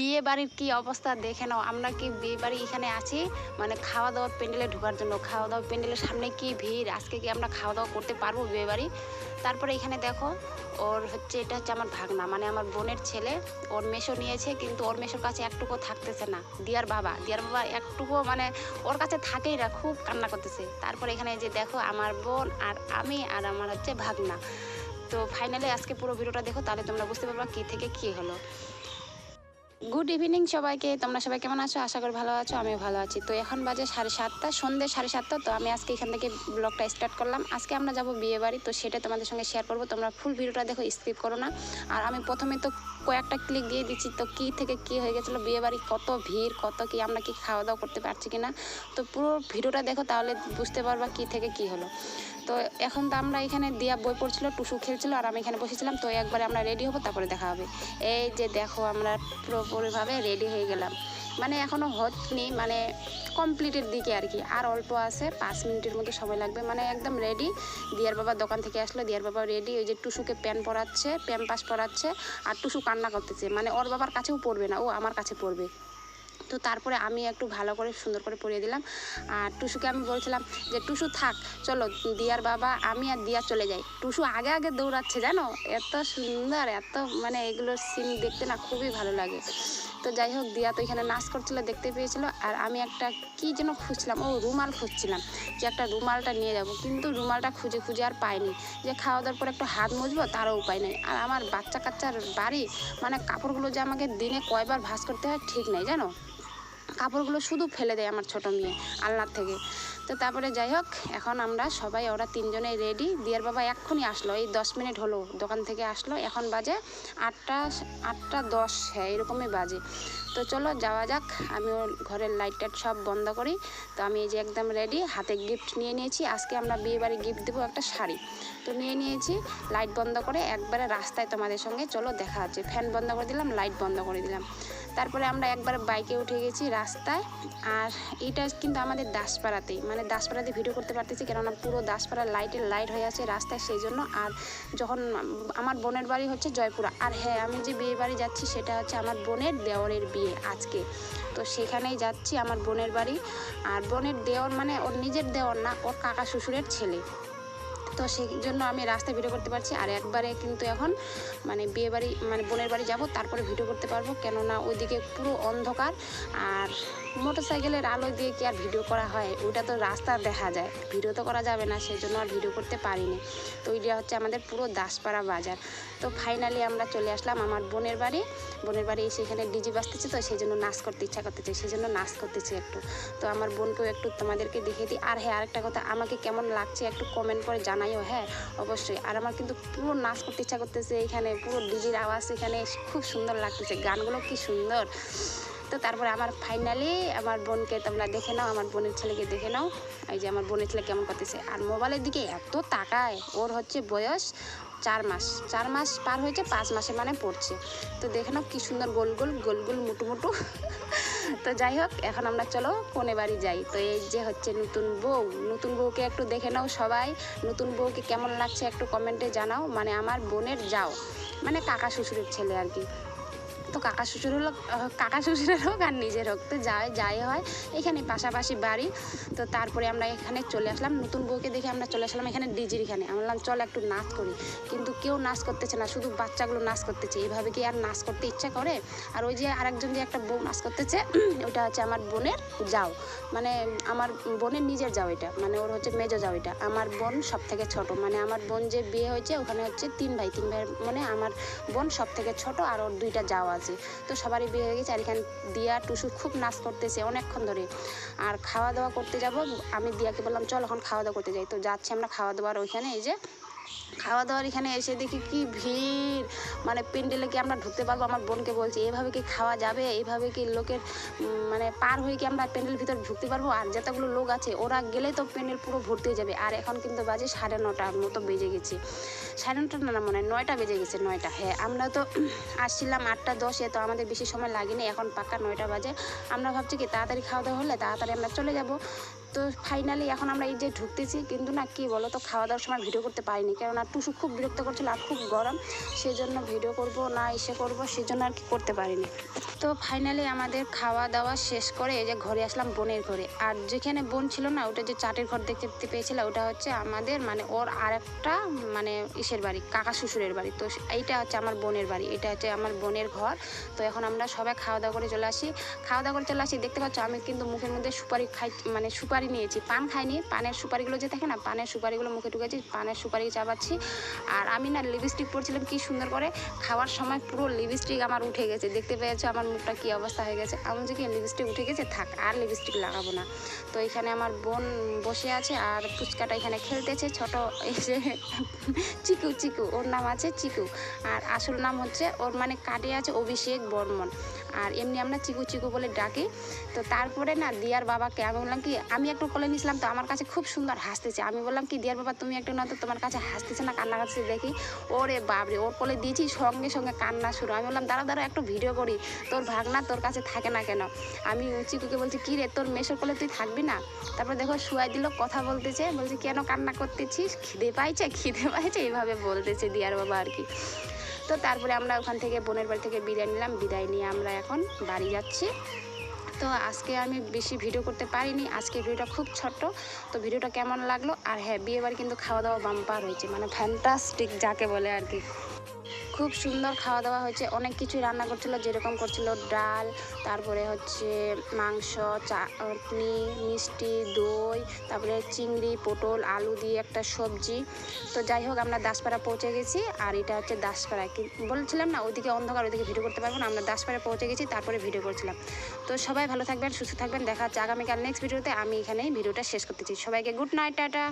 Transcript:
বিয়ে বাড়ির কি অবস্থা দেখে নাও। আমরা কি বিয়ে বাড়ি এখানে আছি? মানে খাওয়া দাওয়া প্যান্ডেলে ঢোকার জন্য। খাওয়া দাওয়া প্যান্ডেলের সামনে কি ভিড়? আজকে কি আমরা খাওয়া দাওয়া করতে পারব বিয়ে বাড়ি তারপরে এখানে দেখো, ওর হচ্ছে, এটা হচ্ছে আমার ভাগনা। মানে আমার বোনের ছেলে, ওর মেশো নিয়েছে, কিন্তু ওর মেশোর কাছে একটুকু থাকতেছে না। দিয়ার বাবা দিয়ার বাবা একটুকু মানে ওর কাছে থাকেই না, খুব কান্না করতেছে। তারপরে এখানে যে দেখো, আমার বোন আর আমি আর আমার হচ্ছে ভাগনা। তো ফাইনালি আজকে পুরো ভিডিওটা দেখো, তাহলে তোমরা বুঝতে পারবা কী থেকে কী হলো। গুড ইভিনিং সবাইকে। তোমরা সবাই কেমন আছো? আশা করি ভালো আছো, আমিও ভালো আছি। তো এখন বাজে সাড়ে সাতটা সন্ধ্যে সাড়ে সাতটা, তো আমি আজকে এখান থেকে ব্লগটা স্টার্ট করলাম। আজকে আমরা যাব বিয়ে বাড়ি, তো সেটা তোমাদের সঙ্গে শেয়ার করব। তোমরা ফুল ভিডিওটা দেখো স্কিপ করো না। আর আমি প্রথমে তো কয়েকটা ক্লিক দিয়ে দিচ্ছি, তো কী থেকে কী হয়ে গেছিল, বিয়ে বাড়ি, কত ভিড়, কত কি, আমরা কি খাওয়া দাওয়া করতে পারছি কি না তো পুরো ভিডিওটা দেখো, তাহলে বুঝতে পারবা কী থেকে কী হলো। তো এখন তো আমরা এখানে দিয়া বই পড়ছিল, টুসু খেলছিল, আর আমি এখানে বসেছিলাম। তো একবারে আমরা রেডি হব, তারপরে দেখা হবে। এই যে দেখো, আমরা পুরোপুরিভাবে রেডি হয়ে গেলাম। মানে এখনও হতনি মানে কমপ্লিটের দিকে আর কি। আর অল্প আছে, পাঁচ মিনিটের মতো সময় লাগবে। মানে একদম রেডি দিয়ার বাবা দোকান থেকে আসলো, দিয়ার বাবা রেডি ওই যে টুসুকে প্যান পরাচ্ছে প্যাম্পাস পরাচ্ছে, আর টুসু কান্না করতেছে। মানে ওর বাবার কাছেও পড়বে না, ও আমার কাছে পড়বে। তো তারপরে আমি একটু ভালো করে সুন্দর করে পরিয়ে দিলাম। আর টুসুকে আমি বলছিলাম যে, টুসু, থাক, চলো, দিয়ার বাবা, আমি আর দিয়া চলে যাই। টুসু আগে আগে দৌড়াচ্ছে, জানো? এত সুন্দর, এত মানে এগুলোর সিন দেখতে না খুবই ভালো লাগে। তো যাই হোক, দিয়া তো এখানে নাচ করছিল, দেখতে পেয়েছিল। আর আমি একটা কি যেন খুঁজছিলাম, ও রুমাল খুঁজছিলাম যে, একটা রুমালটা নিয়ে যাব। কিন্তু রুমালটা খুঁজে খুঁজে আর পাইনি। যে, খাওয়া দাওয়ার পর একটু হাত মুছবো, তারও উপায় নেই। আর আমার বাচ্চা কাচ্চার বাড়ি মানে কাপড়গুলো যে আমাকে দিনে কয়বার ভাঁজ করতে হয়, ঠিক নেই, জানো? কাপড়গুলো শুধু ফেলে দেয় আমার ছোটো মেয়ে আলনার থেকে। তো তারপরে যাই হোক এখন আমরা সবাই ওরা তিনজনেই রেডি দিয়ার বাবা এক্ষুনি আসলো, এই দশ মিনিট হলো, দোকান থেকে আসলো। এখন বাজে আটটা আটটা দশ হ্যাঁ এরকমই বাজে। তো চলো যাওয়া যাক আমি ওর ঘরের লাইট টাইট সব বন্ধ করি। তো আমি এই যে একদম রেডি হাতে গিফট নিয়ে নিয়েছি। আজকে আমরা বিয়ে বাড়ি গিফট দেবো একটা শাড়ি। তো নিয়ে নিয়েছি লাইট বন্ধ করে একবারে রাস্তায় তোমাদের সঙ্গে, চলো দেখা আছে ফ্যান বন্ধ করে দিলাম লাইট বন্ধ করে দিলাম। তারপরে আমরা একবার বাইকে উঠে গেছি রাস্তায়। আর এটা কিন্তু আমাদের দাসপাড়াতেই। মানে দাসপাড়াতে ভিডিও করতে পারতেছি, কেননা পুরো দাসপাড়ার লাইটের লাইট হয়ে আছে রাস্তায় সেই জন্য। আর যখন আমার বোনের বাড়ি হচ্ছে জয়পুরা। আর হ্যাঁ আমি যে বিয়ে বাড়ি যাচ্ছি সেটা হচ্ছে আমার বোনের দেওরের বিয়ে আজকে। তো সেখানেই যাচ্ছি আমার বোনের বাড়ি। আর বোনের দেওর মানে ওর নিজের দেওর না, ওর কাকা শ্বশুরের ছেলে। তো সেই জন্য আমি রাস্তায় ভিডিও করতে পারছি। আর একবারে কিন্তু এখন মানে বিয়ে বাড়ি মানে বোনের বাড়ি যাব, তারপরে ভিডিও করতে পারব। কেননা ওইদিকে পুরো অন্ধকার। আর মোটর সাইকেলের আলো দিয়ে কি আর ভিডিও করা হয়? ওইটা তো রাস্তা দেখা যায়। ভিডিও তো করা যাবে না সেই জন্য আর ভিডিও করতে পারিনি। তো ওইটা হচ্ছে আমাদের পুরো দাসপাড়া বাজার। তো ফাইনালি আমরা চলে আসলাম আমার বোনের বাড়ি। বোনের বাড়ি এসে এখানে ডিজি বাজতেছে তো সেই জন্য নাচ করতে ইচ্ছা করতেছে সেই জন্য নাচ করতেছি একটু। তো আমার বোনকেও একটু তোমাদেরকে দেখিয়ে দিই। আর হ্যাঁ আরেকটা কথা, আমাকে কেমন লাগছে একটু কমেন্ট করে জানাইও হ্যাঁ? অবশ্যই। আর আমার কিন্তু পুরো নাচ করতে ইচ্ছা করতেছে, এখানে পুরো ডিজির আওয়াজ এখানে খুব সুন্দর লাগতেছে। গানগুলো কি সুন্দর। তো তারপরে আমার ফাইনালি আমার বোনকে তোমরা দেখে নাও, আমার বোনের ছেলেকে দেখে নাও। এই যে আমার বোনের ছেলে কেমন করতেছে। আর মোবাইলের দিকে এত তাকায়, ওর হচ্ছে বয়স চার মাস। চার মাস পার হয়েছে, পাঁচ মাসে মানে পড়ছে। তো দেখে নাও কি সুন্দর গোল গোল গোল গোল মুটু মুটু। তো যাই হোক, এখন আমরা চলো কোনে বাড়ি যাই। তো এই যে হচ্ছে নতুন বউ, নতুন বউকে একটু দেখে নাও সবাই। নতুন বউকে কেমন লাগছে একটু কমেন্টে জানাও। মানে আমার বোনের যাও। মানে কাকা শ্বশুরের ছেলে আর কি। তো কাকা শ্বশুর হলো কাকা শ্বশুরের হোক আর নিজের হোক, তো যাই যাই হয়। এখানে পাশাপাশি বাড়ি, তো তারপরে আমরা এখানে চলে আসলাম। নতুন বউকে দেখে আমরা চলে আসলাম এখানে ডিজির এখানে। আমরা বললাম, চল একটু নাচ করি। কিন্তু কেউ নাচ করতেছে না, শুধু বাচ্চাগুলো নাচ করতেছে। এইভাবে কি আর নাচ করতে ইচ্ছা করে? আর ওই যে আরেকজন যে একটা বউ নাচ করতেছে ওটা হচ্ছে আমার বোনের যাও। মানে আমার বোনের নিজের যাও এটা। মানে ওর হচ্ছে মেজো যাও এটা। আমার বোন সব থেকে ছোট। মানে আমার বোন যে বিয়ে হয়েছে, ওখানে হচ্ছে তিন ভাই। তিন ভাই মানে আমার বোন সব থেকে ছোট আর ওর দুইটা যাও আছে। তো সবারই বিয়ে হয়ে গেছে আর এখানে দিয়া, টুসু খুব নাচ করতেছে অনেকক্ষণ ধরে। আর খাওয়া দাওয়া করতে যাব, আমি দিয়াকে বললাম, চল এখন খাওয়া দাওয়া করতে যাই। তো যাচ্ছি আমরা খাওয়া দাওয়ার ওইখানে, এই যে খাওয়া দাওয়ার এখানে এসে দেখি কি ভিড়। মানে প্যান্ডেলে কি আমরা ঢুকতে পারব? আমার বোনকে বলছি, এভাবে কি খাওয়া যাবে? এইভাবে কি লোকের মানে পার হয়ে কি আমরা প্যান্ডেল ভিতর ঢুকতে পারব? আর যতগুলো লোক আছে, ওরা গেলেই তো প্যান্ডেল পুরো ভর্তি হয়ে যাবে। আর এখন কিন্তু বাজে সাড়ে নটার মতো বেজে গেছে। সাড়ে নটা না মনে হয় নয়টা বেজে গেছে, নয়টা। হ্যাঁ আমরা তো আসছিলাম আটটা দশে, তো আমাদের বেশি সময় লাগেনি। এখন পাক্কা নয়টা বাজে। আমরা ভাবছি কি তাড়াতাড়ি খাওয়া দাওয়া হলে তাড়াতাড়ি আমরা চলে যাব। তো ফাইনালি এখন আমরা এই যে ঢুকতেছি, কিন্তু না কি বলো তো খাওয়া দাওয়ার সময় ভিডিও করতে পারিনি। কেননা টুসু খুব বিরক্ত করছিল, আর খুব গরম সেই জন্য ভিডিও করব না, এসে করব সেই জন্য আর কি করতে পারিনি। তো ফাইনালি আমাদের খাওয়া দাওয়া শেষ করে এই যে ঘরে আসলাম বোনের ঘরে। আর যেখানে বোন ছিল না, ওটা যে চাটের ঘর দেখতে পেয়েছিল, ওটা হচ্ছে আমাদের মানে ওর আর একটা মানে ইসের বাড়ি, কাকা শ্বশুরের বাড়ি। তো এইটা হচ্ছে আমার বোনের বাড়ি, এটা হচ্ছে আমার বোনের ঘর। তো এখন আমরা সবাই খাওয়া দাওয়া করে চলে আসি। খাওয়া দাওয়া করে চলে আসি, দেখতে পাচ্ছ আমি কিন্তু মুখের মধ্যে সুপারি খাই মানে সুপারি নিয়েছি, পান খাইনি। পানের সুপারিগুলো যে থাকে না, পানের সুপারিগুলো মুখে ঢুকেছি, পানের সুপারি চাবাচ্ছি। আর আমি না লিপস্টিক পরছিলাম, কি সুন্দর করে। খাওয়ার সময় পুরো লিপস্টিক আমার উঠে গেছে, দেখতে পেয়েছ আমার মুখটা কী অবস্থা হয়ে গেছে? আমি যে কি লিপস্টিক উঠে গেছে? থাক, আর লিপস্টিক লাগাবো না। তো এখানে আমার বোন বসে আছে আর ফুচকাটা এখানে খেলতেছে, ছোট যে চিকু চিকু, ওর নাম আছে চিকু। আর আসল নাম হচ্ছে, ওর মানে কাটে আছে অভিষেক বর্মন। আর এমনি আমরা চিকু চিকু বলে ডাকি। তো তারপরে না দিয়ার বাবাকে আমি বললাম কি, আমি একটু কোলে নিয়েছিলাম তো আমার কাছে খুব সুন্দর হাসতেছে। আমি বললাম কি, দিয়ার বাবা তুমি একটু না তো তোমার কাছে হাসতেছে না, কান্না কাছে দেখি। ওরে বাপরে, ওর কোলে দিয়েছি, সঙ্গে সঙ্গে কান্না শুরু। আমি বললাম, দাঁড়া দাঁড়া, একটু ভিডিও করি। তোর ভাগনা তোর কাছে থাকে না কেন? আমি চিকুকে বলছি, কি রে, তোর মেসোর কোলে তুই থাকবি না? তারপর দেখো শুয়াই দিল, কথা বলতেছে। বলছে, কেন কান্না করতেছিস? খিদে পাইছে খিদে পাইছে। এইভাবে বলতেছে দিয়ার বাবা আর কি। তো তারপরে আমরা ওখান থেকে বোনের বাড়ি থেকে বিদায় নিলাম। বিদায় নিয়ে আমরা এখন বাড়ি যাচ্ছি। তো আজকে আমি বেশি ভিডিও করতে পারিনি। আজকে ভিডিওটা খুব ছোট্ট। তো ভিডিওটা কেমন লাগল? আর হ্যাঁ বিয়েবার কিন্তু খাওয়া দাওয়া বাম্পার হয়েছে। মানে ফ্যান্টাস্টিক যাকে বলে আর কি। খুব সুন্দর খাওয়া দাওয়া হয়েছে। অনেক কিছুই রান্না করছিল, যেরকম করছিল ডাল, তারপরে হচ্ছে মাংস, চাটনি, মিষ্টি, দই, তারপরে চিংড়ি, পটল, আলু দিয়ে একটা সবজি। তো যাই হোক, আমরা দাসপাড়া পৌঁছে গেছি, আর এটা হচ্ছে দাসপাড়া। বলছিলাম না ওইদিকে অন্ধকার ওইদিকে ভিডিও করতে পারব না, আমরা দাসপাড়া পৌঁছে গেছি, তারপরে ভিডিও করছিলাম। তো সবাই ভালো থাকবেন, সুস্থ থাকবেন, দেখা হচ্ছে আগামীকাল নেক্সট ভিডিওতে আমি এখানেই ভিডিওটা শেষ করতেছি। সবাইকে গুড নাইট টাটা।